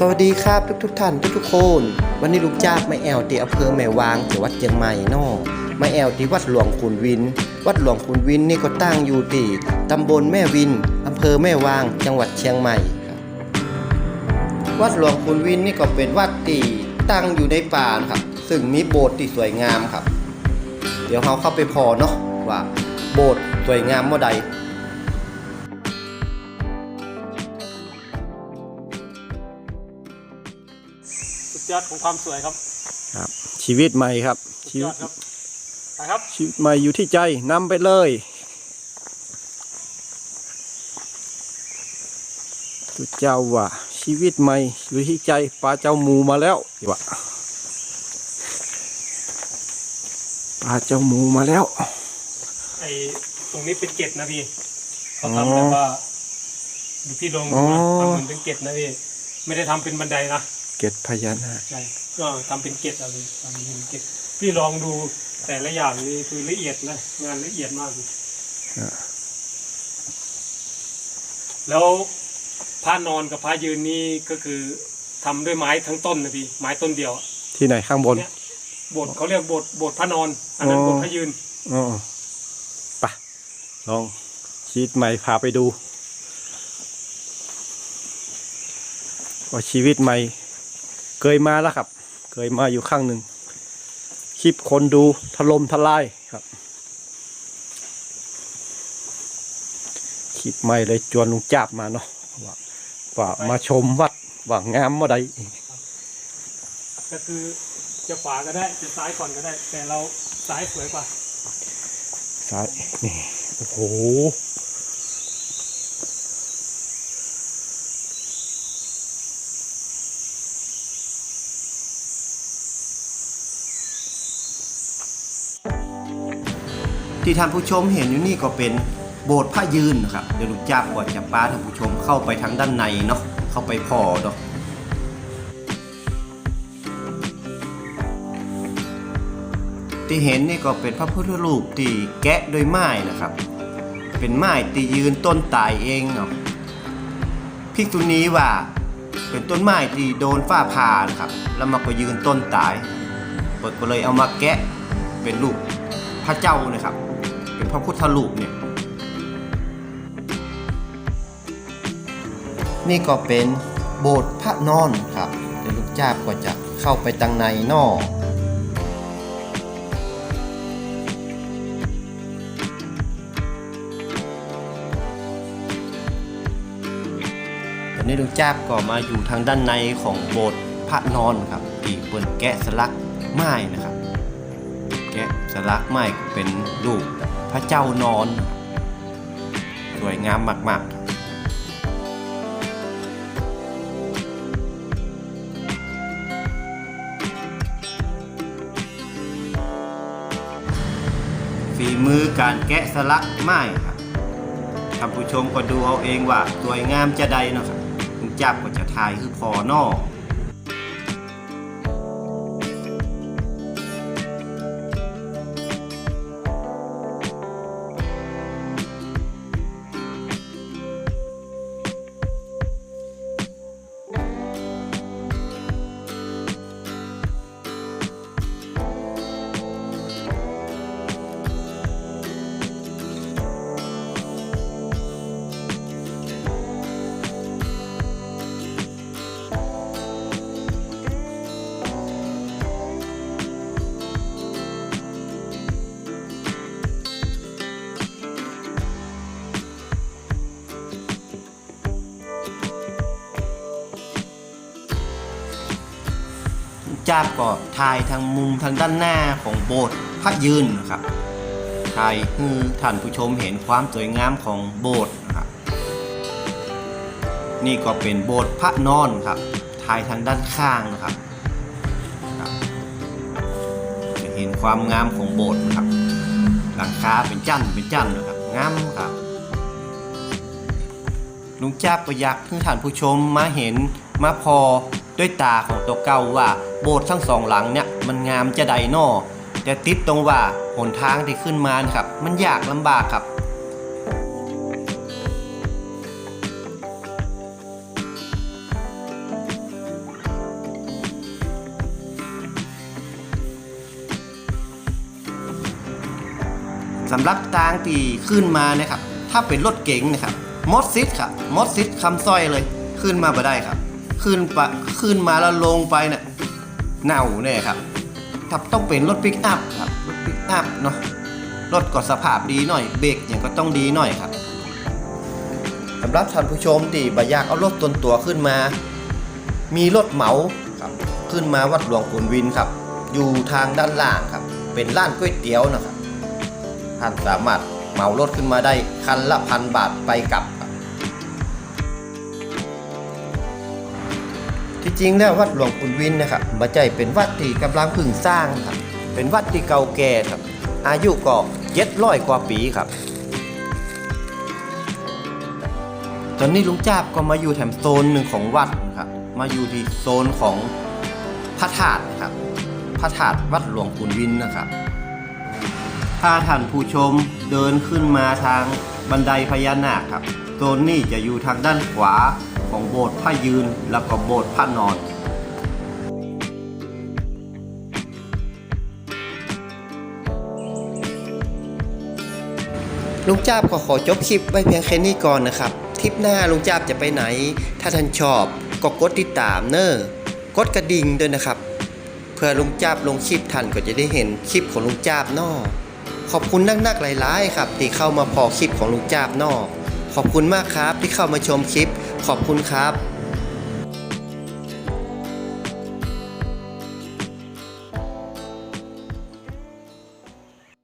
สวัสดีครับทุกทุกท่านทุกทุกคน วันนี้ลุงจากไม่แอลที่อำเภอแม่วางจังหวัดเชียงใหม่เนอไม่แอลที่วัดหลวงขุนวิน วัดหลวงขุนวินนี่ก็ตั้งอยู่ที่ตำบลแม่วินอำเภอแม่วางจังหวัดเชียงใหม่ครับวัดหลวงขุนวินนี่ก็เป็นวัดที่ตั้งอยู่ในป่านครับ ซึ่งมีโบสถ์ที่สวยงามครับ เดี๋ยวเราเข้าไปพอเนาะว่า โบสถ์สวยงามเมื่อใด ยอดของความสวยครับครับ ชีวิตใหม่ครับสุดชียวิอตดครับไปครับ ชีวิตใหม่อยู่ที่ใจนำไปเลยทุกเจ้าว่าชีวิตใหม่อยู่ที่ใจปลาเจ้าหมูมาแล้วว่าปลาเจ้าหมูมาแล้ว ไอ้ตรงนี้เป็นเกล็ดนะพี่เขาอ๋อทำแบบว่าดูพี่ลงอ๋ดูอนะทำเหมือนเป็นเกล็ดนะพี่ไม่ได้ทำเป็นบันไดนะ เกตพญานาคใช่ก็ทำเป็นเกล็ดอะพี่ทำเป็นเกล็ดพี่ลองดูแต่ละอย่างนี่คือละเอียดนะงานละเอียดมากพี่แล้วผ้านอนกับผ้ายืนนี่ก็คือทำด้วยไม้ทั้งต้นนะพี่ไม้ต้นเดียวอะ ที่ไหนข้างบน เนี่ยโบสถ์เขาเรียกโบสถ์โบสถ์พระนอน อันนั้นอ๋อโบสถ์พระยืน อ๋อไปลองชีวิตใหม่พาไปดูว่าชีวิตใหม่ เคยมาแล้วครับ เคยมาอยู่ข้างหนึ่งคลิปคนดูถล่มทลายครับคลิปใหม่เลยจวนลุงจับมาเนาะว่าว่ามาชมวัดว่างามเมื่อใดก็คือจะขวาก็ได้จะซ้ายก่อนก็ได้ แต่เราซ้ายสวยกว่าซ้ายนี่โอ้โห ที่ท่านผู้ชมเห็นอยู่นี่ก็เป็นโบสถ์พระยืนนะครับเดี๋ยวลุงจับก่อนจะป้าท่านผู้ชมเข้าไปทางด้านในเนาะเข้าไปพอเนาะที่เห็นนี่ก็เป็นพระพุทธรูปที่แกะโดยไม้นะครับ เป็นไม้ที่ยืนต้นตายเองเนาะพิกษุนี้ว่าเป็นต้นไม้ที่โดนฟ้าผ่านะครับ แล้วมันก็ยืนต้นตายเปิดก็เลยเอามาแกะเป็นรูปพระเจ้านะครับ เป็นพระพุทธรูปเนี่ยนี่ก็เป็นโบสถ์พระนอนครับเดี๋ยวลูกจ้าบก็จะเข้าไปตังในนอกตอนนี้ลุงจ้าบก็มาอยู่ทางด้านในของโบสถ์พระนอนครับที่เปิดแกะสลักไม้นะครับ แกะสลักไม้เป็นรูปพระเจ้านอน สวยงามมาก ๆฝีมือการแกะสลักไม้ครับท่านผู้ชมก็ดูเอาเองว่าสวยงามจะใดเนาะครับจับก็จะถ่ายคือพอนอก จ้าบก็ถ่ายทางมุมทางด้านหน้าของโบสถ์พระยืนนะครับถ่ายให้ท่านผู้ชมเห็นความสวยงามของโบสถ์นะครับนี่ก็เป็นโบสถ์พระนอนครับถ่ายทางด้านข้างนะครับจะเห็นความงามของโบสถ์นะครับหลังคาเป็นจั่นเป็นจั่นนะครับงามครับลุงจ้าบก็อยากให้ท่านผู้ชมมาเห็นมาพอด้วยตาของตัวเก่าว่า โบสถ์ทั้งสองหลังเนี่ยมันงามจะไดนอแต่ติดตรงว่าหนทางที่ขึ้นมาครับ มันยากลำบากครับสำหรับทางตีขึ้นมานะครับ ถ้าเป็นรถเก๋งนะครับมอสซิดครับมอสซิดคำสร้อยเลย ขึ้นมาบ่ได้ครับ ขึ้นปะขึ้นมาแล้วลงไปเนี่ย เน่าแน่ครับถ้าต้องเป็นรถปิกอัพครับรถปิกอัพเนาะรถก็สภาพดีหน่อยเบรกอย่างก็ต้องดีหน่อยครับสำหรับท่านผู้ชมที่บ่อยากเอารถตนตัวขึ้นมา มีรถเหมาครับขึ้นมาวัดหลวงขุนวินครับ อยู่ทางด้านล่างครับ เป็นร้านก๋วยเตี๋ยวนะครับท่านสามารถเหมารถขึ้นมาได้คันละพันบาทไปกลับ ที่จริงแล้ววัดหลวงขุนวินนะครับมาใจเป็นวัดที่กำลังพึ่งสร้างครับเป็นวัดที่เก่าแก่ครับ อายุก็เจ็ดร้อยกว่าปีครับ ตอนนี้ลุงจ้าบก็มาอยู่แถมโซนหนึ่งของวัดครับ มาอยู่ที่โซนของพระธาตุนะครับ พระธาตุวัดหลวงขุนวินนะครับถ้าท่านผู้ชมเดินขึ้นมาทางบันไดพญานาคครับ โซนนี้จะอยู่ทางด้านขวา ของโบสถ์พระยืนแล้วก็โบสถ์พระนอนลุงจ้าบก็ขอจบคลิปไว้เพียงแค่นี้ก่อนนะครับทริปหน้าลุงจ้าบจะไปไหน ถ้าท่านชอบก็กดติดตามเนอะกดกระดิ่งด้วยนะครับ เพื่อลุงจ้าบลงคลิปท่านก็จะได้เห็นคลิปของลุงจ้าบนอขอบคุณนักๆหลายๆครับที่เข้ามาพอคลิปของลุงจ้าบนอขอบคุณมากครับที่เข้ามาชมคลิป ขอบคุณครับ